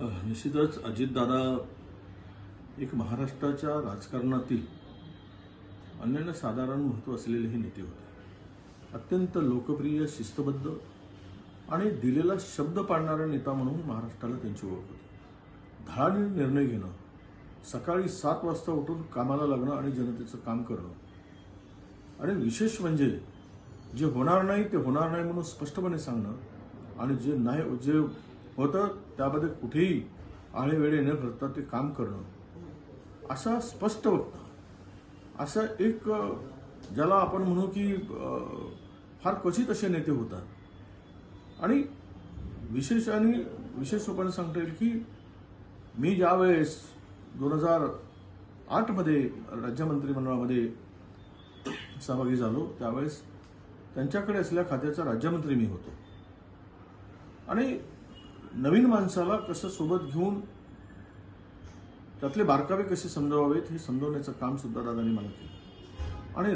निश्चितच अजितदादा एक महाराष्ट्राच्या राजकारणातील अनन्य साधारण महत्त्व असलेले हे नेते होते. अत्यंत लोकप्रिय शिस्तबद्ध आणि दिलेला शब्द पाडणारा नेता म्हणून महाराष्ट्राला त्यांची ओळख होती. धडाने निर्णय घेणं सकाळी सात वाजता उठून कामाला लागणं आणि जनतेचं काम करणं आणि विशेष म्हणजे जे होणार नाही ते होणार नाही म्हणून स्पष्टपणे सांगणं आणि जे नाही जे होतं त्यामध्ये कुठेही आळेवेळे न करता ते काम करणं. असा स्पष्ट होतं. असं एक ज्याला आपण म्हणू की फार क्वचित असे नेते होतात. आणि विशेष आणि विशेष रूपाने सांगता येईल की मी ज्यावेळेस दोन हजार आठमध्ये राज्य मंत्रिमंडळामध्ये सहभागी झालो त्यावेळेस त्यांच्याकडे असलेल्या खात्याचा राज्यमंत्री मी होतो. आणि नवीन माणसाला कसं सोबत घेऊन त्यातले बारकावे कसे समजावावेत हे समजवण्याचं काम सुद्धा दादांनी मला केलं.